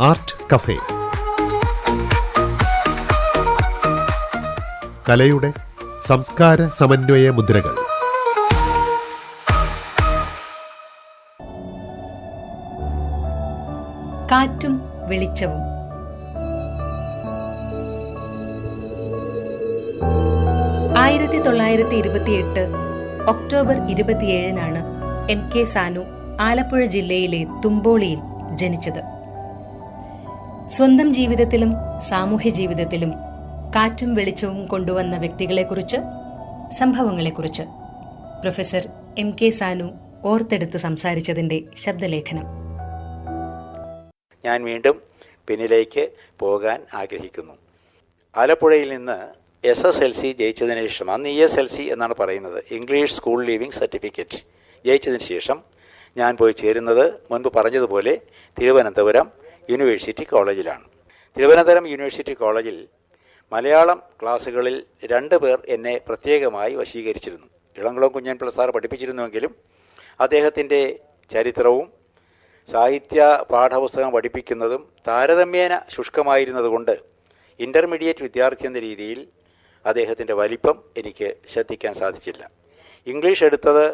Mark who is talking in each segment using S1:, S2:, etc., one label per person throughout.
S1: Art cafe. കലയുടെ സംസ്കാര സമന്വയ മുദ്രകൾ.
S2: കാറ്റും വെളിച്ചവും. ആയിരത്തി തൊള്ളായിരത്തി ഇരുപത്തിയെട്ട് ഒക്ടോബർ ഇരുപത്തിയേഴിനാണ് എം കെ സാനു ആലപ്പുഴ ജില്ലയിലെ തുമ്പോളിയിൽ ജനിച്ചത്. സ്വന്തം ജീവിതത്തിലും സാമൂഹ്യ ജീവിതത്തിലും കാറ്റും വെളിച്ചവും കൊണ്ടുവന്ന വ്യക്തികളെക്കുറിച്ച് സംഭവങ്ങളെക്കുറിച്ച് പ്രൊഫസർ എം കെ സാനു ഓർത്തെടുത്ത് സംസാരിച്ചതിന്റെ ശബ്ദലേഖനം.
S3: ഞാൻ വീണ്ടും പിന്നിലേക്ക് പോകാൻ ആഗ്രഹിക്കുന്നു. ആലപ്പുഴയിൽ നിന്ന് എസ് എസ് എൽ സി ജയിച്ചതിന് ശേഷം അന്ന് ഇ എസ് എൽ സി എന്നാണ് പറയുന്നത് ഇംഗ്ലീഷ് സ്കൂൾ ലീവിംഗ് സർട്ടിഫിക്കറ്റ് ജയിച്ചതിന് ശേഷം ഞാൻ പോയി ചേരുന്നത് മുൻപ് പറഞ്ഞതുപോലെ തിരുവനന്തപുരം യൂണിവേഴ്സിറ്റി കോളേജിലാണ്. തിരുവനന്തപുരം യൂണിവേഴ്സിറ്റി കോളേജിൽ മലയാളം ക്ലാസ്സുകളിൽ രണ്ട് പേർ എന്നെ പ്രത്യേകമായി വശീകരിച്ചിരുന്നു. ഇളംകുളം കുഞ്ഞൻപിള്ള സാർ പഠിപ്പിച്ചിരുന്നുവെങ്കിലും അദ്ദേഹത്തിന്റെ ചരിത്രവും സാഹിത്യ പാഠപുസ്തകം പഠിപ്പിക്കുന്നതും താരതമ്യേന ശുഷ്കമായിരുന്നതുകൊണ്ട് ഇന്റർമീഡിയറ്റ് വിദ്യാർത്ഥി എന്ന രീതിയിൽ അദ്ദേഹത്തിന്റെ വലിപ്പം എനിക്ക് ശ്രദ്ധിക്കാൻ സാധിച്ചില്ല. ഇംഗ്ലീഷ് എടുത്തത്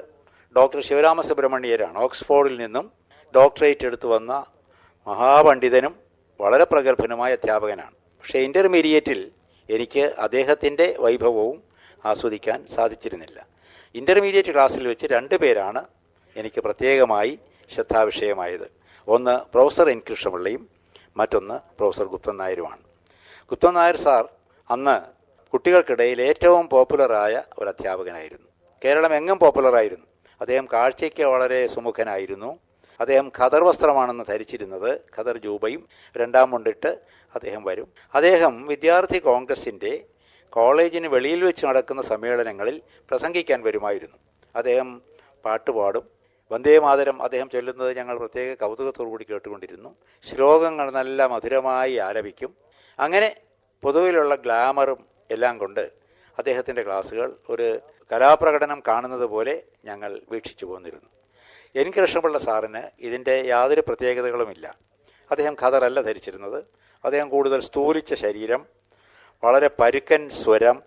S3: ഡോക്ടർ ശിവരാമ സുബ്രഹ്മണ്യരാണ് ഓക്സ്ഫോർഡിൽ നിന്നും ഡോക്ടറേറ്റ് എടുത്തു വന്ന മഹാപണ്ഡിതനും വളരെ പ്രഗത്ഭനുമായ അധ്യാപകനാണ്. പക്ഷേ ഇന്റർമീഡിയറ്റിൽ എനിക്ക് അദ്ദേഹത്തിന്റെ വൈഭവവും ആസ്വദിക്കാൻ സാധിച്ചിരുന്നില്ല. ഇന്റർമീഡിയറ്റ് ക്ലാസ്സിൽ വെച്ച് രണ്ട് പേരാണ് എനിക്ക് പ്രത്യേകമായി ശ്രദ്ധാവിഷയമായത്. ഒന്ന് പ്രൊഫസർ എൻ കൃഷ്ണപിള്ളയും മറ്റൊന്ന് പ്രൊഫസർ ഗുപ്തൻ നായരുമാണ്. ഗുപ്തൻ നായർ സാർ അന്ന് കുട്ടികൾക്കിടയിൽ ഏറ്റവും പോപ്പുലറായ ഒരു അധ്യാപകനായിരുന്നു. കേരളം എങ്ങും പോപ്പുലറായിരുന്നു. അദ്ദേഹം കാഴ്ചയ്ക്ക് വളരെ സുമുഖനായിരുന്നു. അദ്ദേഹം ഖദർ വസ്ത്രമാണെന്ന് ധരിച്ചിരുന്നത് ഖദർ ജൂബയും രണ്ടാം മുണ്ടിട്ട് അദ്ദേഹം വരും. അദ്ദേഹം വിദ്യാർത്ഥി കോൺഗ്രസിന്റെ കോളേജിന് വെളിയിൽ വെച്ച് നടക്കുന്ന സമ്മേളനങ്ങളിൽ പ്രസംഗിക്കാൻ വരുമായിരുന്നു. അദ്ദേഹം പാട്ടുപാടും വന്ദേമാതരം അദ്ദേഹം ചൊല്ലുന്നത് ഞങ്ങൾ പ്രത്യേക കൗതുകത്തോടുകൂടി കേട്ടുകൊണ്ടിരുന്നു. ശ്ലോകങ്ങൾ നല്ല മധുരമായി ആലപിക്കും. അങ്ങനെ പൊതുവിലുള്ള ഗ്ലാമറും എല്ലാം കൊണ്ട് അദ്ദേഹത്തിന്റെ ക്ലാസ്സുകൾ ഒരു കലാപ്രകടനം കാണുന്നത് പോലെ ഞങ്ങൾ വീക്ഷിച്ചു പോന്നിരുന്നു. എൻ കൃഷ്ണപിള്ള സാറിന് ഇതിന്റെ യാതൊരു പ്രത്യേകതകളുമില്ല. അദ്ദേഹം ഖദറല്ല ധരിച്ചിരുന്നത്. അദ്ദേഹം കൂടുതൽ സ്ഥൂലിച്ച ശരീരം വളരെ പരുക്കൻ സ്വരം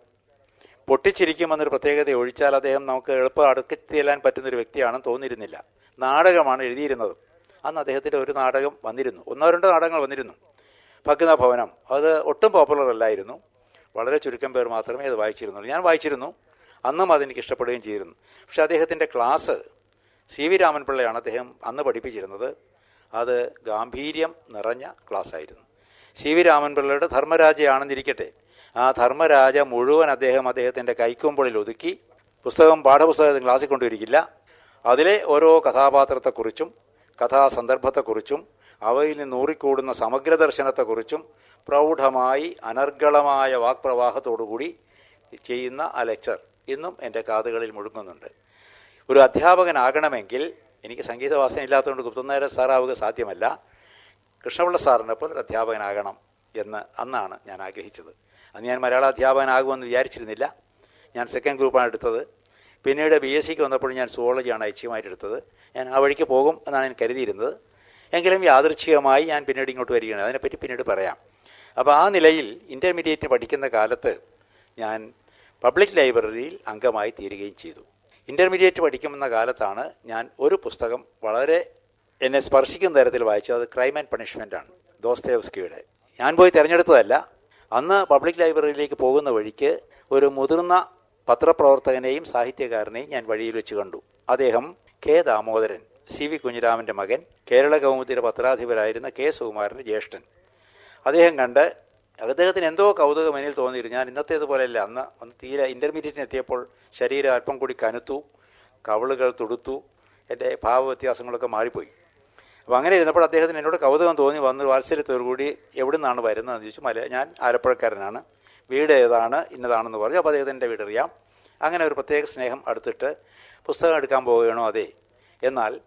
S3: പൊട്ടിച്ചിരിക്കുമെന്നൊരു പ്രത്യേകത ഒഴിച്ചാൽ അദ്ദേഹം നമുക്ക് എളുപ്പം അടുക്കെത്തിയെല്ലാൻ പറ്റുന്നൊരു വ്യക്തിയാണെന്ന് തോന്നിയിരുന്നില്ല. നാടകമാണ് എഴുതിയിരുന്നത്. അന്ന് അദ്ദേഹത്തിന്റെ ഒരു നാടകം വന്നിരുന്നു. ഒന്നോ രണ്ടോ നാടകങ്ങൾ വന്നിരുന്നു. ഭഗ്ന ഭവനം. അത് ഒട്ടും പോപ്പുലർ അല്ലായിരുന്നു. വളരെ ചുരുക്കം പേർ മാത്രമേ അത് വായിച്ചിരുന്നുള്ളൂ. ഞാൻ വായിച്ചിരുന്നു. അന്നും അതെനിക്ക് ഇഷ്ടപ്പെടുകയും ചെയ്തിരുന്നു. പക്ഷേ അദ്ദേഹത്തിന്റെ ക്ലാസ് സി വി രാമൻപിള്ളയാണ് അദ്ദേഹം അന്ന് പഠിപ്പിച്ചിരുന്നത്. അത് ഗാംഭീര്യം നിറഞ്ഞ ക്ലാസ്സായിരുന്നു. C V രാമൻപിള്ളയുടെ ധർമ്മരാജയാണെന്നിരിക്കട്ടെ. ആ ധർമ്മരാജ മുഴുവൻ അദ്ദേഹം അദ്ദേഹത്തിന്റെ കൈക്കൊമ്പളിൽ ഒതുക്കി പുസ്തകം പാഠപുസ്തകം ക്ലാസ്സിൽ കൊണ്ടുവരിക്കില്ല അതിലെ ഓരോ കഥാപാത്രത്തെക്കുറിച്ചും കഥാസന്ദർഭത്തെക്കുറിച്ചും അവയിൽ നിന്ന് ഊറിക്കൂടുന്ന സമഗ്ര ദർശനത്തെക്കുറിച്ചും പ്രൗഢമായി അനർഗളമായ വാക്പ്രവാഹത്തോടുകൂടി ചെയ്യുന്ന ആ ലെക്ചർ ഇന്നും എന്റെ കാതുകളിൽ മുഴുങ്ങുന്നുണ്ട്. ഒരു അധ്യാപകനാകണമെങ്കിൽ എനിക്ക് സംഗീതവാസന ഇല്ലാത്തതുകൊണ്ട് ഗുപ്തനായർ സാറാവുക സാധ്യമല്ല. കൃഷ്ണപിള്ള സാറിനെ പോലെ ഒരു അധ്യാപകനാകണം എന്ന് അന്നാണ് ഞാൻ ആഗ്രഹിച്ചത്. അന്ന് ഞാൻ മലയാള അധ്യാപകനാകുമെന്ന് വിചാരിച്ചിരുന്നില്ല. ഞാൻ സെക്കൻഡ് ഗ്രൂപ്പാണ് എടുത്തത്. പിന്നീട് ബി എസ് സിക്ക് വന്നപ്പോൾ ഞാൻ സുവോളജിയാണ് ഐച്ഛ്യമായിട്ട് എടുത്തത്. ഞാൻ ആ വഴിക്ക് പോകും എന്നാണ് ഞാൻ കരുതിയിരുന്നത്. എങ്കിലും യാദൃച്ഛികമായി ഞാൻ പിന്നീട് ഇങ്ങോട്ട് വരികയാണ്. അതിനെപ്പറ്റി പിന്നീട് പറയാം. അപ്പോൾ ആ നിലയിൽ ഇന്റർമീഡിയറ്റ് പഠിക്കുന്ന കാലത്ത് ഞാൻ പബ്ലിക് ലൈബ്രറിയിൽ അംഗമായി തീരുകയും ചെയ്തു. ഇന്റർമീഡിയറ്റ് പഠിക്കുമെന്ന കാലത്താണ് ഞാൻ ഒരു പുസ്തകം വളരെ എന്നെ സ്പർശിക്കുന്ന തരത്തിൽ വായിച്ചത്. അത് ക്രൈം ആൻഡ് പണിഷ്മെന്റ് ആണ്. ദോസ്തേവ്സ്കിയുടെ. ഞാൻ പോയി തിരഞ്ഞെടുത്തതല്ല. അന്ന് പബ്ലിക് ലൈബ്രറിയിലേക്ക് പോകുന്ന വഴിക്ക് ഒരു മുതിർന്ന പത്രപ്രവർത്തകനെയും സാഹിത്യകാരനെയും ഞാൻ വഴിയിൽ വെച്ച് കണ്ടു. അദ്ദേഹം കെ ദാമോദരൻ സി വി കുഞ്ഞിരാമന്റെ മകൻ കേരള കൗമുദിയുടെ പത്രാധിപരായിരുന്ന കെ സുകുമാരന്റെ ജ്യേഷ്ഠൻ. അദ്ദേഹം കണ്ട് അദ്ദേഹത്തിന് എന്തോ കൗതുകം എന്നിൽ തോന്നിയിരുന്നു. ഞാൻ ഇന്നത്തേതുപോലെയല്ല. അന്ന് അന്ന് തീരെ ഇന്റർമീഡിയറ്റിന് എത്തിയപ്പോൾ ശരീരം അല്പം കൂടി കനുത്തു കവളുകൾ തുടുത്തു എന്റെ ഭാവവ്യത്യാസങ്ങളൊക്കെ മാറിപ്പോയി. അപ്പോൾ അങ്ങനെ ഇരുന്നപ്പോൾ അദ്ദേഹത്തിന് എന്നോട് കൗതുകം തോന്നി. വന്ന് വാത്സല്യത്തോടു കൂടി എവിടെ നിന്നാണ് വരുന്നതെന്ന് ചോദിച്ചു. മല ഞാൻ ആലപ്പുഴക്കാരനാണ്. വീട് ഏതാണ് ഇന്നതാണെന്ന് പറഞ്ഞു. അപ്പോൾ അദ്ദേഹത്തിന്റെ വീടറിയാം അങ്ങനെ ഒരു പ്രത്യേക സ്നേഹം അടുത്തിട്ട് പുസ്തകം എടുക്കാൻ പോവുകയാണോ? അതെ. എന്നാൽ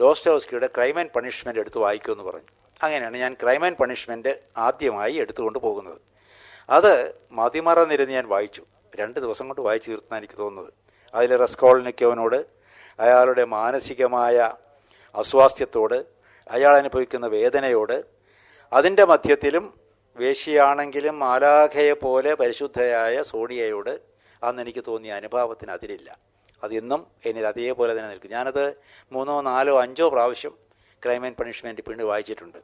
S3: ഡോസ്റ്റോസ്കിയുടെ ക്രൈം ആൻഡ് പണിഷ്മെന്റ് എടുത്ത് വായിക്കുമെന്ന് പറഞ്ഞു. അങ്ങനെയാണ് ഞാൻ ക്രൈം ആൻഡ് പണിഷ്മെന്റ് ആദ്യമായി എടുത്തുകൊണ്ട് പോകുന്നത്. അത് മതിമറന്നിരുന്ന് ഞാൻ വായിച്ചു. രണ്ട് ദിവസം കൊണ്ട് വായിച്ചു തീർത്താൻ എനിക്ക് തോന്നുന്നത്. അതിൽ റസ്കോളിനിക്കവനോട് അയാളുടെ മാനസികമായ അസ്വാസ്ഥ്യത്തോട് അയാൾ അനുഭവിക്കുന്ന വേദനയോട് അതിന്റെ മധ്യത്തിലും വേശിയാണെങ്കിലും മാലാഖയെ പോലെ പരിശുദ്ധയായ സോണിയയോട് അന്ന് എനിക്ക് തോന്നിയ അനുഭാവത്തിന് അതിലില്ല അതിന്നും എന്നിൽ അതേപോലെ തന്നെ നിൽക്കും. ഞാനത് മൂന്നോ നാലോ അഞ്ചോ പ്രാവശ്യം ക്രൈം ആൻഡ് പണിഷ്മെന്റ് പിന്നീട് വായിച്ചിട്ടുണ്ട്.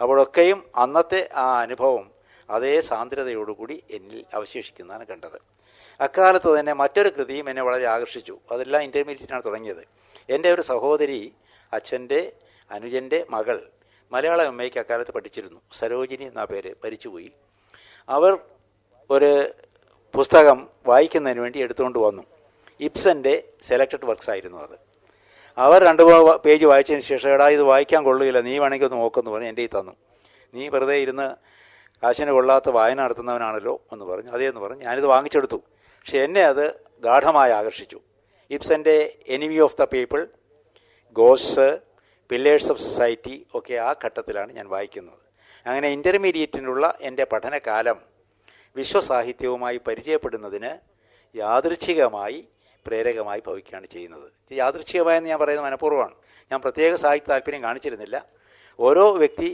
S3: അപ്പോഴൊക്കെയും അന്നത്തെ ആ അനുഭവം അതേ സാന്ദ്രതയോടുകൂടി എന്നിൽ അവശേഷിക്കുന്നതാണ് കണ്ടത്. അക്കാലത്ത് തന്നെ മറ്റൊരു കൃതിയും എന്നെ വളരെ ആകർഷിച്ചു. അതെല്ലാം ഇന്റർമീഡിയറ്റിനാണ് തുടങ്ങിയത്. എന്റെ ഒരു സഹോദരി അച്ഛന്റെ അനുജന്റെ മകൾ മലയാള എക്ക് അക്കാലത്ത് പഠിച്ചിരുന്നു. സരോജിനി എന്ന പേര് മരിച്ചുപോയി. അവർ ഒരു പുസ്തകം വായിക്കുന്നതിന് വേണ്ടി എടുത്തുകൊണ്ട് വന്നു. ഇബ്സന്റെ സെലക്റ്റഡ് വർക്ക്സ് ആയിരുന്നു അത്. അവർ രണ്ട് പേജ് വായിച്ചതിന് ശേഷം എടാ ഇത് വായിക്കാൻ കൊള്ളുകയില്ല നീ വേണമെങ്കിൽ ഒന്ന് നോക്കുമെന്ന് പറഞ്ഞു എന്റെ ഈ തന്നു. നീ വെറുതെ ഇരുന്ന് കാശിന് കൊള്ളാത്ത വായന നടത്തുന്നവനാണല്ലോ എന്ന് പറഞ്ഞു. അതേന്ന് പറഞ്ഞു. ഞാനിത് വാങ്ങിച്ചെടുത്തു. പക്ഷെ എന്നെ അത് ഗാഠമായി ആകർഷിച്ചു. ഇബ്സന്റെ എനിമി ഓഫ് ദ പീപ്പിൾ ഗോസ് പില്ലേഴ്സ് ഓഫ് സൊസൈറ്റി ഒക്കെ ആ ഘട്ടത്തിലാണ് ഞാൻ വായിക്കുന്നത്. അങ്ങനെ ഇന്റർമീഡിയറ്റിനുള്ള എന്റെ പഠനകാലം വിശ്വസാഹിത്യവുമായി പരിചയപ്പെടുന്നതിന് യാദൃച്ഛികമായി പ്രേരകമായി ഭവിക്കുകയാണ് ചെയ്യുന്നത്. യാദൃച്ഛികമായെന്ന് ഞാൻ പറയുന്നത് മനഃപൂർവമാണ്. ഞാൻ പ്രത്യേക സാഹിത്യ താല്പര്യം കാണിച്ചിരുന്നില്ല. ഓരോ വ്യക്തി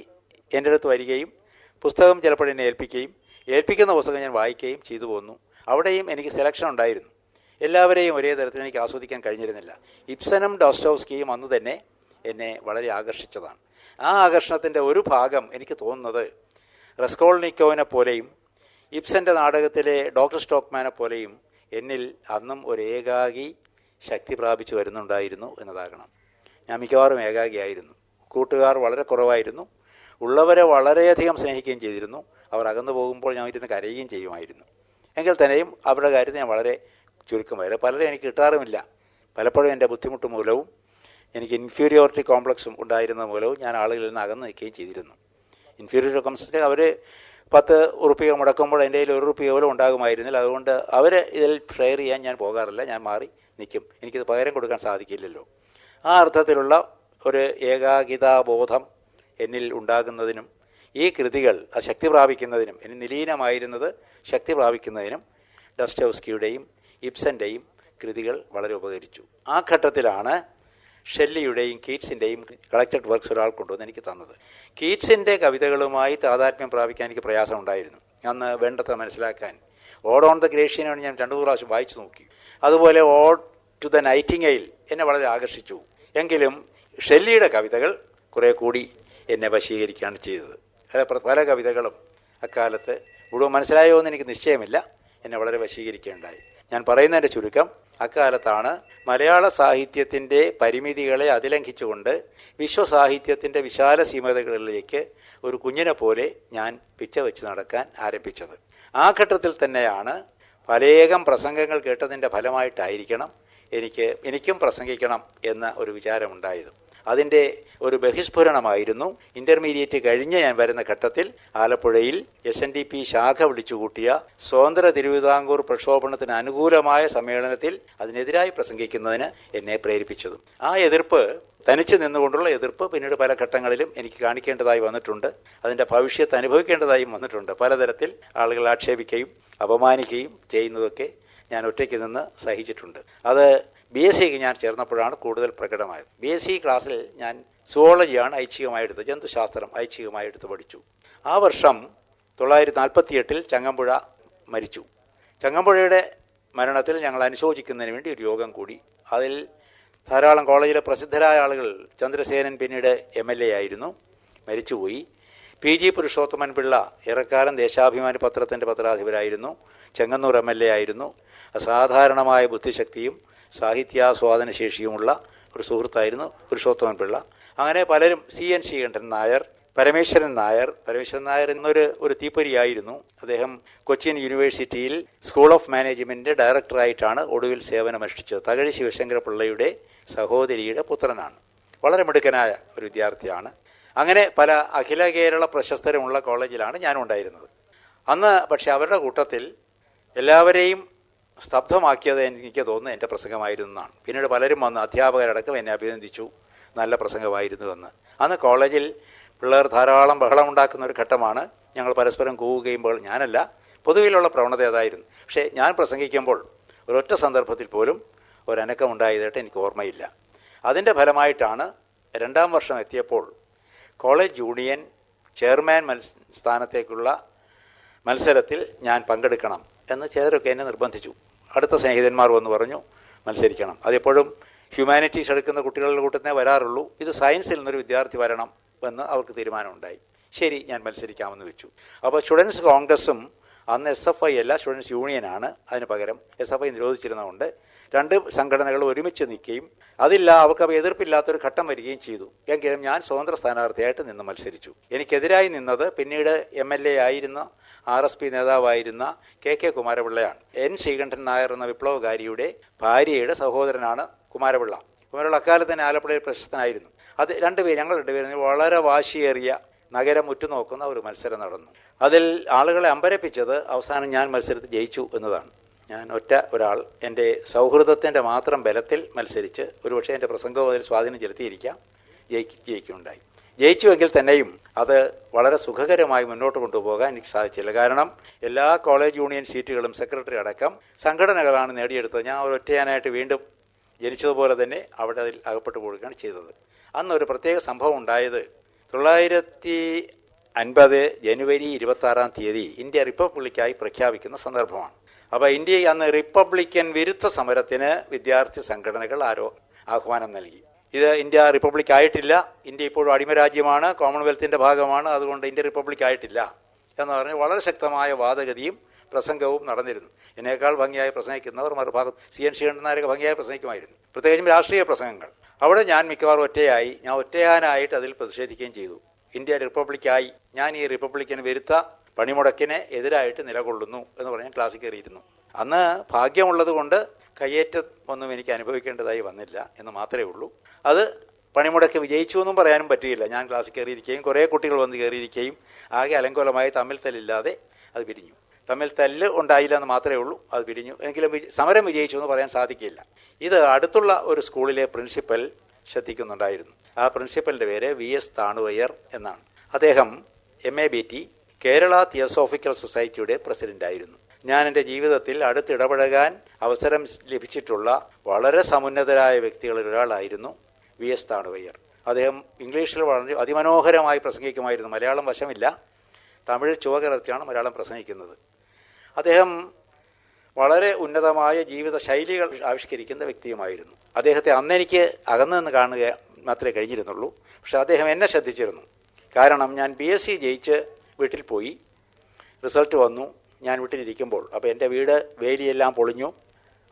S3: എന്റെ അടുത്ത് വരികയും പുസ്തകം ചിലപ്പോൾ എന്നെ ഏൽപ്പിക്കുകയും ഏൽപ്പിക്കുന്ന പുസ്തകം ഞാൻ വായിക്കുകയും ചെയ്തു പോന്നു. അവിടെയും എനിക്ക് സെലക്ഷൻ ഉണ്ടായിരുന്നു. എല്ലാവരെയും ഒരേ തരത്തിൽ എനിക്ക് ആസ്വദിക്കാൻ കഴിഞ്ഞിരുന്നില്ല. ഇപ്സനും ഡോസ്റ്റോവ്സ്കിയും അന്ന് തന്നെ എന്നെ വളരെ ആകർഷിച്ചതാണ്. ആ ആകർഷണത്തിന്റെ ഒരു ഭാഗം എനിക്ക് തോന്നുന്നത് റെസ്കോൾനിക്കോവിനെ പോലെയും ഇപ്സന്റെ നാടകത്തിലെ ഡോക്ടർ സ്റ്റോക്ക്മാനെ പോലെയും എന്നിൽ അന്നും ഒരു ഏകാകി ശക്തി പ്രാപിച്ചു വരുന്നുണ്ടായിരുന്നു എന്നതാകണം. ഞാൻ മിക്കവാറും ഏകാഗിയായിരുന്നു. കൂട്ടുകാർ വളരെ കുറവായിരുന്നു. ഉള്ളവരെ വളരെയധികം സ്നേഹിക്കുകയും ചെയ്തിരുന്നു. അവർ അകന്നു പോകുമ്പോൾ ഞാൻ ഇരുന്ന് കരയുകയും ചെയ്യുമായിരുന്നു. എങ്കിൽ തന്നെയും അവരുടെ കാര്യത്തിൽ ഞാൻ വളരെ ചുരുക്കമായിരുന്നു പലരും എനിക്ക് കിട്ടാറുമില്ല. പലപ്പോഴും എന്റെ ബുദ്ധിമുട്ട് മൂലവും എനിക്ക് ഇൻഫീരിയോറിറ്റി കോംപ്ലക്സും ഉണ്ടായിരുന്ന മൂലവും ഞാൻ ആളുകളിൽ നിന്ന് അകന്ന് നിൽക്കുകയും ചെയ്തിരുന്നു. ഇൻഫീരിയോറിറ്റി കോംപ്ലക്സ് അവർ പത്ത് ഉറുപ്പിക മുടക്കുമ്പോൾ എന്റെ കയ്യിൽ ഒരു ഉറുപ്പിക പോലും ഉണ്ടാകുമായിരുന്നില്ല. അതുകൊണ്ട് അവർ ഇതിൽ ഷെയർ ചെയ്യാൻ ഞാൻ പോകാറില്ല. ഞാൻ മാറി നിൽക്കും. എനിക്കിത് പകരം കൊടുക്കാൻ സാധിക്കില്ലല്ലോ. ആ അർത്ഥത്തിലുള്ള ഒരു ബോധം എന്നിൽ ഉണ്ടാകുന്നതിനും ഈ കൃതികൾ ആ ശക്തി പ്രാപിക്കുന്നതിനും ഇനി നിലീനമായിരുന്നത് ശക്തി പ്രാപിക്കുന്നതിനും ഡസ്റ്റോവ്സ്കിയുടെയും ഇബ്സന്റെയും കൃതികൾ വളരെ ഉപകരിച്ചു. ആ ഘട്ടത്തിലാണ് ഷെല്ലിയുടെയും കീറ്റ്സിന്റെയും കളക്റ്റഡ് വർക്ക്സ് ഒരാൾ കൊണ്ടുവന്ന് എനിക്ക് തന്നത്. കീറ്റ്സിന്റെ കവിതകളുമായി താതാത്മ്യം പ്രാപിക്കാൻ എനിക്ക് പ്രയാസം ഉണ്ടായിരുന്നു അന്ന് വേണ്ടത്ര മനസ്സിലാക്കാൻ. ഓഡ് ഓൺ ദ ഗ്രേഷ്യനാണ് ഞാൻ രണ്ടു പ്രാവശ്യം വായിച്ചു നോക്കി. അതുപോലെ ഓഡ് ടു ദ നൈറ്റിംഗയിൽ എന്നെ വളരെ ആകർഷിച്ചു. എങ്കിലും ഷെല്ലിയുടെ കവിതകൾ കുറേ കൂടി എന്നെ വശീകരിക്കുകയാണ് ചെയ്തത്. പല പല കവിതകളും അക്കാലത്ത് മുഴുവൻ മനസ്സിലായോ എന്ന് എനിക്ക് നിശ്ചയമില്ല. എന്നെ വളരെ വശീകരിക്കുകയുണ്ടായി. ഞാൻ പറയുന്നതിന്റെ ചുരുക്കം അക്കാലത്താണ് മലയാള സാഹിത്യത്തിന്റെ പരിമിതികളെ അതിലംഘിച്ചുകൊണ്ട് വിശ്വസാഹിത്യത്തിന്റെ വിശാല സീമതകളിലേക്ക് ഒരു കുഞ്ഞിനെ പോലെ ഞാൻ പിച്ച വെച്ച് നടക്കാൻ ആരംഭിച്ചത്. ആ ഘട്ടത്തിൽ തന്നെയാണ് പലേകം പ്രസംഗങ്ങൾ കേട്ടതിന്റെ ഫലമായിട്ടായിരിക്കണം എനിക്ക് എനിക്കും പ്രസംഗിക്കണം എന്ന ഒരു വിചാരമുണ്ടായത്. അതിന്റെ ഒരു ബഹിസ്ഫുരണമായിരുന്നു. ഇന്റർമീഡിയറ്റ് കഴിഞ്ഞ് ഞാൻ വരുന്ന ഘട്ടത്തിൽ ആലപ്പുഴയിൽ എസ് എൻ ഡി പി ശാഖ വിളിച്ചുകൂട്ടിയ സ്വതന്ത്ര തിരുവിതാംകൂർ പ്രക്ഷോഭണത്തിന് അനുകൂലമായ സമ്മേളനത്തിൽ അതിനെതിരായി പ്രസംഗിക്കുന്നതിന് എന്നെ പ്രേരിപ്പിച്ചതും. ആ എതിർപ്പ് തനിച്ച് നിന്നുകൊണ്ടുള്ള എതിർപ്പ് പിന്നീട് പല ഘട്ടങ്ങളിലും എനിക്ക് കാണിക്കേണ്ടതായി വന്നിട്ടുണ്ട്. അതിന്റെ ഭവിഷ്യത്ത് അനുഭവിക്കേണ്ടതായും വന്നിട്ടുണ്ട്. പലതരത്തിൽ ആളുകൾ ആക്ഷേപിക്കുകയും അപമാനിക്കുകയും ചെയ്യുന്നതൊക്കെ ഞാൻ ഒറ്റയ്ക്ക് നിന്ന് സഹിച്ചിട്ടുണ്ട്. അത് ബി എസ് സിക്ക് ഞാൻ ചേർന്നപ്പോഴാണ് കൂടുതൽ പ്രകടമായത്. ബി എസ് സി ക്ലാസ്സിൽ ഞാൻ സുവോളജിയാണ് ഐച്ഛികമായി എടുത്തത്. ജന്തുശാസ്ത്രം ഐച്ഛികമായി എടുത്ത് പഠിച്ചു. ആ വർഷം തൊള്ളായിരത്തി നാൽപ്പത്തിയെട്ടിൽ ചങ്ങമ്പുഴ മരിച്ചു. ചങ്ങമ്പുഴയുടെ മരണത്തിൽ ഞങ്ങൾ അനുശോചിക്കുന്നതിന് വേണ്ടി ഒരു യോഗം കൂടി. അതിൽ ധാരാളം കോളേജിലെ പ്രസിദ്ധരായ ആളുകൾ ചന്ദ്രസേനൻ പിന്നീട് എം എൽ എ ആയിരുന്നു മരിച്ചുപോയി. പി ജി പുരുഷോത്തമൻ പിള്ള ഇറക്കാലം ദേശാഭിമാനി പത്രത്തിന്റെ പത്രാധിപരായിരുന്നു ചെങ്ങന്നൂർ എം എൽ എ ആയിരുന്നു. അസാധാരണമായ ബുദ്ധിശക്തിയും സാഹിത്യാസ്വാദന ശേഷിയുമുള്ള ഒരു സുഹൃത്തായിരുന്നു പുരുഷോത്തമൻ പിള്ള. അങ്ങനെ പലരും സി എൻ ശ്രീകണ്ഠൻ നായർ പരമേശ്വരൻ നായർ പരമേശ്വരൻ നായർ എന്നൊരു ഒരു തീപ്പൊരിയായിരുന്നു. അദ്ദേഹം കൊച്ചിൻ യൂണിവേഴ്സിറ്റിയിൽ സ്കൂൾ ഓഫ് മാനേജ്മെന്റ് ഡയറക്ടറായിട്ടാണ് ഒടുവിൽ സേവനമനുഷ്ഠിച്ചത്. തകഴി ശിവശങ്കര പിള്ളയുടെ സഹോദരിയുടെ പുത്രനാണ്. വളരെ മിടുക്കനായ ഒരു വിദ്യാർത്ഥിയാണ്. അങ്ങനെ പല അഖില കേരള പ്രശസ്തരുമുള്ള കോളേജിലാണ് ഞാനുണ്ടായിരുന്നത്. അന്ന് പക്ഷെ അവരുടെ കൂട്ടത്തിൽ എല്ലാവരെയും സ്തബ്ധമാക്കിയത് എനിക്ക് തോന്നുന്നത് എന്റെ പ്രസംഗമായിരുന്നു എന്നാണ് പിന്നീട് പലരും വന്ന് അധ്യാപകരടക്കം എന്നെ അഭിനന്ദിച്ചു. നല്ല പ്രസംഗമായിരുന്നു എന്ന് അന്ന് കോളേജിൽ പിള്ളേർ ധാരാളം ബഹളം ഉണ്ടാക്കുന്ന ഒരു ഘട്ടമാണ്. ഞങ്ങൾ പരസ്പരം കൂവുകയും ബഹളം ഞാനല്ല. പൊതുവിലുള്ള പ്രവണത അതായിരുന്നു. പക്ഷേ ഞാൻ പ്രസംഗിക്കുമ്പോൾ ഒരൊറ്റ സന്ദർഭത്തിൽ പോലും ഒരനക്കം ഉണ്ടായതായിട്ട് എനിക്ക് ഓർമ്മയില്ല. അതിന്റെ ഫലമായിട്ടാണ് രണ്ടാം വർഷം എത്തിയപ്പോൾ കോളേജ് യൂണിയൻ ചെയർമാൻ മത്സ സ്ഥാനത്തേക്കുള്ള മത്സരത്തിൽ ഞാൻ പങ്കെടുക്കണം. എന്ന് ചിലരൊക്കെ എന്നെ നിർബന്ധിച്ചു. അടുത്ത സ്നേഹിതന്മാർ വന്ന് പറഞ്ഞു മത്സരിക്കണം. അതെപ്പോഴും ഹ്യൂമാനിറ്റീസ് എടുക്കുന്ന കുട്ടികളുടെ കൂട്ടത്തിനെ വരാറുള്ളൂ. ഇത് സയൻസിൽ നിന്നൊരു വിദ്യാർത്ഥി വരണം എന്ന് അവർക്ക് തീരുമാനമുണ്ടായി. ശരി ഞാൻ മത്സരിക്കാമെന്ന് വെച്ചു. അപ്പോൾ സ്റ്റുഡൻസ് കോൺഗ്രസും അന്ന് എസ് എഫ് ഐ അല്ല സ്റ്റുഡൻസ് യൂണിയനാണ് അതിന് പകരം എസ് എഫ് ഐ നിരോധിച്ചിരുന്നതുകൊണ്ട് രണ്ട് സംഘടനകൾ ഒരുമിച്ച് നിൽക്കുകയും അതില്ല അവർക്ക് അവ എതിർപ്പില്ലാത്തൊരു ഘട്ടം വരികയും ചെയ്തു. എങ്കിലും ഞാൻ സ്വതന്ത്ര സ്ഥാനാർത്ഥിയായിട്ട് നിന്ന് മത്സരിച്ചു. എനിക്കെതിരായി നിന്നത് പിന്നീട് എം എൽ എ ആയിരുന്ന ആർ എസ് പി നേതാവായിരുന്ന കെ കെ കുമാരപിള്ളയാണ്. എൻ ശ്രീകണ്ഠൻ നായർ എന്ന വിപ്ലവകാരിയുടെ ഭാര്യയുടെ സഹോദരനാണ് കുമാരപിള്ള. കുമാരപിള്ള അക്കാലത്ത് തന്നെ ആലപ്പുഴയിൽ പ്രശസ്തനായിരുന്നു. അത് രണ്ടുപേരും ഞങ്ങൾ രണ്ടുപേരും വളരെ വാശിയേറിയ നഗരം ഉറ്റുനോക്കുന്ന ഒരു മത്സരം നടന്നു. അതിൽ ആളുകളെ അമ്പരപ്പിച്ചത് അവസാനം ഞാൻ മത്സരത്തിൽ ജയിച്ചു എന്നതാണ്. ഞാൻ ഒറ്റ ഒരാൾ. എന്റെ സൗഹൃദത്തിന്റെ മാത്രം ബലത്തിൽ മത്സരിച്ച് ഒരുപക്ഷെ എന്റെ പ്രസംഗവും അതിൽ സ്വാധീനം ചെലുത്തിയിരിക്കാം. ജയിക്ക് ജയിക്കുകയുണ്ടായി. ജയിച്ചുവെങ്കിൽ തന്നെയും അത് വളരെ സുഖകരമായി മുന്നോട്ട് കൊണ്ടുപോകാൻ എനിക്ക് സാധിച്ചില്ല. കാരണം എല്ലാ കോളേജ് യൂണിയൻ സീറ്റുകളും സെക്രട്ടറി അടക്കം സംഘടനകളാണ് നേടിയെടുത്തത്. ഞാൻ അവർ ഒറ്റയാനായിട്ട് വീണ്ടും ജനിച്ചതുപോലെ തന്നെ അവിടെ അതിൽ അകപ്പെട്ടു പോവുകയാണ് ചെയ്തത്. അന്ന് ഒരു പ്രത്യേക സംഭവം ഉണ്ടായത് തൊള്ളായിരത്തി അൻപത് ജനുവരി ഇരുപത്തി ആറാം തീയതി ഇന്ത്യ റിപ്പബ്ലിക്കായി പ്രഖ്യാപിക്കുന്ന സന്ദർഭമാണ്. അപ്പോൾ ഇന്ത്യ അന്ന് റിപ്പബ്ലിക്കൻ വിരുദ്ധ സമരത്തിന് വിദ്യാർത്ഥി സംഘടനകൾ ആരോ ആഹ്വാനം നൽകി. ഇത് ഇന്ത്യ റിപ്പബ്ലിക് ആയിട്ടില്ല. ഇന്ത്യ ഇപ്പോഴും അടിമരാജ്യമാണ്. കോമൺവെൽത്തിന്റെ ഭാഗമാണ്. അതുകൊണ്ട് ഇന്ത്യ റിപ്പബ്ലിക് ആയിട്ടില്ല എന്ന് പറഞ്ഞ് വളരെ ശക്തമായ വാദഗതിയും പ്രസംഗവും നടന്നിരുന്നു. എന്നേക്കാൾ ഭംഗിയായി പ്രസംഗിക്കുന്നവർ മറുഭാഗം സി എൻ ശ്രീകണ്ഠനാരൊക്കെ ഭംഗിയായി പ്രസംഗിക്കുമായിരുന്നു. പ്രത്യേകിച്ചും രാഷ്ട്രീയ പ്രസംഗങ്ങൾ. അവിടെ ഞാൻ മിക്കവാറും ഒറ്റയായി. ഞാൻ ഒറ്റയാനായിട്ട് അതിൽ പ്രതിഷേധിക്കുകയും ചെയ്തു. ഇന്ത്യ റിപ്പബ്ലിക്കായി. ഞാൻ ഈ റിപ്പബ്ലിക്കിന് വിരുദ്ധ പണിമുടക്കിന് എതിരായിട്ട് നിലകൊള്ളുന്നു എന്ന് പറഞ്ഞ് ക്ലാസ് കയറിയിരുന്നു. അന്ന് ഭാഗ്യമുള്ളത് കൊണ്ട് കയ്യേറ്റം ഒന്നും എനിക്ക് അനുഭവിക്കേണ്ടതായി വന്നില്ല എന്ന് മാത്രമേ ഉള്ളൂ. അത് പണിമുടക്ക് വിജയിച്ചു എന്നും പറയാനും പറ്റുകയില്ല ഞാൻ ക്ലാസ്സിൽ കയറിയിരിക്കുകയും കുറേ കുട്ടികൾ വന്ന് കയറിയിരിക്കുകയും ആകെ അലങ്കോലമായി തമ്മിൽ തല്ലില്ലാതെ അത് പിരിഞ്ഞു. തമ്മിൽ തല്ല് ഉണ്ടായില്ല എന്ന് മാത്രമേ ഉള്ളൂ അത് പിരിഞ്ഞു. എങ്കിലും സമരം വിജയിച്ചു എന്ന് പറയാൻ സാധിക്കില്ല. ഇത് അടുത്തുള്ള ഒരു സ്കൂളിലെ പ്രിൻസിപ്പൽ ശ്രദ്ധിക്കുന്നുണ്ടായിരുന്നു. ആ പ്രിൻസിപ്പലിന്റെ പേര് വി എസ് താണുവയ്യർ എന്നാണ്. അദ്ദേഹം M A B T Kerala theosophical സൊസൈറ്റിയുടെ പ്രസിഡന്റായിരുന്നു. ഞാൻ എന്റെ ജീവിതത്തിൽ അടുത്തിടപഴകാൻ അവസരം ലഭിച്ചിട്ടുള്ള വളരെ സമുന്നതരായ വ്യക്തികളിൽ ഒരാളായിരുന്നു വി എസ് താണുവയ്യർ. അദ്ദേഹം ഇംഗ്ലീഷിൽ വളരെ അതിമനോഹരമായി പ്രസംഗിക്കുമായിരുന്നു. മലയാളം വശമില്ല. തമിഴ് ചുവകലർത്തിയാണ് മലയാളം പ്രസംഗിക്കുന്നത്. അദ്ദേഹം വളരെ ഉന്നതമായ ജീവിത ശൈലികൾ ആവിഷ്കരിക്കുന്ന വ്യക്തിയുമായിരുന്നു. അദ്ദേഹത്തെ അന്ന് എനിക്ക് അകന്നു നിന്ന് കാണുക മാത്രമേ കഴിഞ്ഞിരുന്നുള്ളൂ. പക്ഷേ അദ്ദേഹം എന്നെ ശ്രദ്ധിച്ചിരുന്നു. കാരണം ഞാൻ ബി എസ് സി ജയിച്ച് വീട്ടിൽ പോയി. റിസൾട്ട് വന്നു. ഞാൻ വീട്ടിലിരിക്കുമ്പോൾ. അപ്പോൾ എന്റെ വീട് വേലിയെല്ലാം പൊളിഞ്ഞു.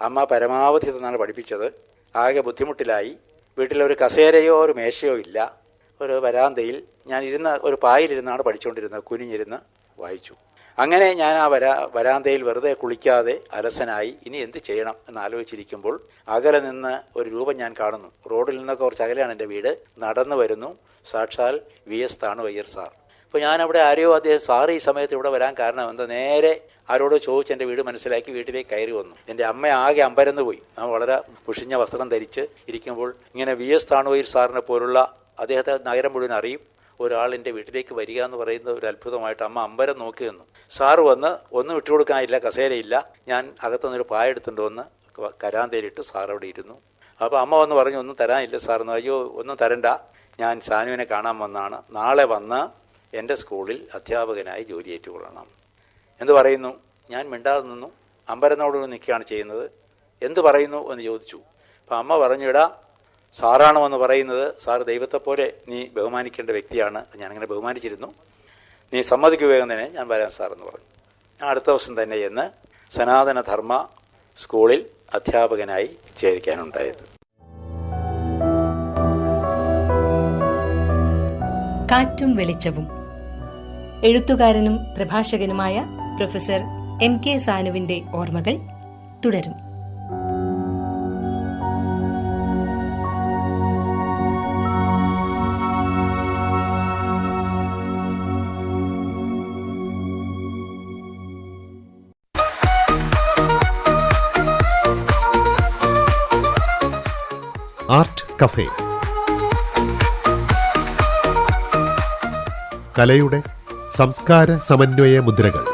S3: അമ്മ പരമാവധി തന്നാണ് പഠിപ്പിച്ചത്. ആകെ ബുദ്ധിമുട്ടിലായി. വീട്ടിലൊരു കസേരയോ ഒരു മേശയോ ഇല്ല. ഒരു വരാന്തയിൽ ഞാൻ ഇരുന്ന ഒരു പായിലിരുന്നാണ് പഠിച്ചുകൊണ്ടിരുന്നത്. കുനിഞ്ഞിരുന്ന് വായിച്ചു. അങ്ങനെ ഞാൻ ആ വരാ വരാന്തയിൽ വെറുതെ കുളിക്കാതെ അലസനായി ഇനി എന്ത് ചെയ്യണം എന്ന് ആലോചിച്ചിരിക്കുമ്പോൾ അകലെ നിന്ന് ഒരു രൂപം ഞാൻ കാണുന്നു. റോഡിൽ നിന്നൊക്കെ കുറച്ച് അകലെയാണ് എന്റെ വീട്. നടന്നു വരുന്നു. സാക്ഷാൽ വി എസ് താണു അയ്യർ സാർ. അപ്പോൾ അവിടെ ആരെയോ അദ്ദേഹം സാറ് ഈ സമയത്ത് ഇവിടെ വരാൻ കാരണം എന്താ? നേരെ ആരോടോ ചോദിച്ച് എന്റെ വീട് മനസ്സിലാക്കി വീട്ടിലേക്ക് കയറി വന്നു. എന്റെ അമ്മ ആകെ അമ്പരന്ന് പോയി. ഞാൻ വളരെ പുഷിഞ്ഞ വസ്ത്രം ധരിച്ച് ഇരിക്കുമ്പോൾ ഇങ്ങനെ വി എസ് താണുവയിൽ സാറിനെ പോലുള്ള അദ്ദേഹത്തെ നഗരം മുഴുവൻ അറിയും. ഒരാളിന്റെ വീട്ടിലേക്ക് വരിക എന്ന് പറയുന്ന ഒരു അത്ഭുതമായിട്ട് അമ്മ അമ്പരം നോക്കി നിന്നു. സാറ് വന്ന് ഒന്നും ഇട്ടുകൊടുക്കാനില്ല കസേരയില്ല. ഞാൻ അകത്തുനിന്നൊരു പായ എടുത്തുകൊണ്ട് വന്ന് കരാന്തേലിട്ട് സാർ അവിടെ ഇരുന്നു. അപ്പോൾ അമ്മ വന്ന് പറഞ്ഞു ഒന്നും തരാനില്ല സാറെന്ന്. അയ്യോ ഒന്നും തരണ്ട. ഞാൻ സാനുവിനെ കാണാൻ വന്നാണ്. നാളെ വന്ന് എന്റെ സ്കൂളിൽ അധ്യാപകനായി ജോലി ഏറ്റുകൊള്ളണം. എന്ന് പറയുന്നു? ഞാൻ മിണ്ടാതെ നിന്നു. അമ്പരനോട് നിൽക്കുകയാണ് ചെയ്യുന്നത്. എന്ത് പറയുന്നു എന്ന് ചോദിച്ചു. അപ്പം അമ്മ പറഞ്ഞു ഇടാ സാറാണോ എന്ന് പറയുന്നത് സാറ് ദൈവത്തെപ്പോലെ നീ ബഹുമാനിക്കേണ്ട വ്യക്തിയാണ്. ഞാനങ്ങനെ ബഹുമാനിച്ചിരുന്നു. നീ സമ്മതിക്കുകയെന്ന് തന്നെ ഞാൻ വരാൻ സാറെന്ന് പറഞ്ഞു. ഞാൻ അടുത്ത ദിവസം തന്നെ എന്ന് സനാതനധർമ്മ സ്കൂളിൽ അധ്യാപകനായി ചേരിക്കാനുണ്ടായത്
S2: കാറ്റും വെളിച്ചവും എഴുത്തുകാരനും പ്രഭാഷകനുമായ പ്രൊഫസർ എം കെ സാനുവിന്റെ ഓർമ്മകൾ തുടരും.
S1: Art cafe. കലയുടെ സംസ്കാര സമന്വയ മുദ്രകൾ.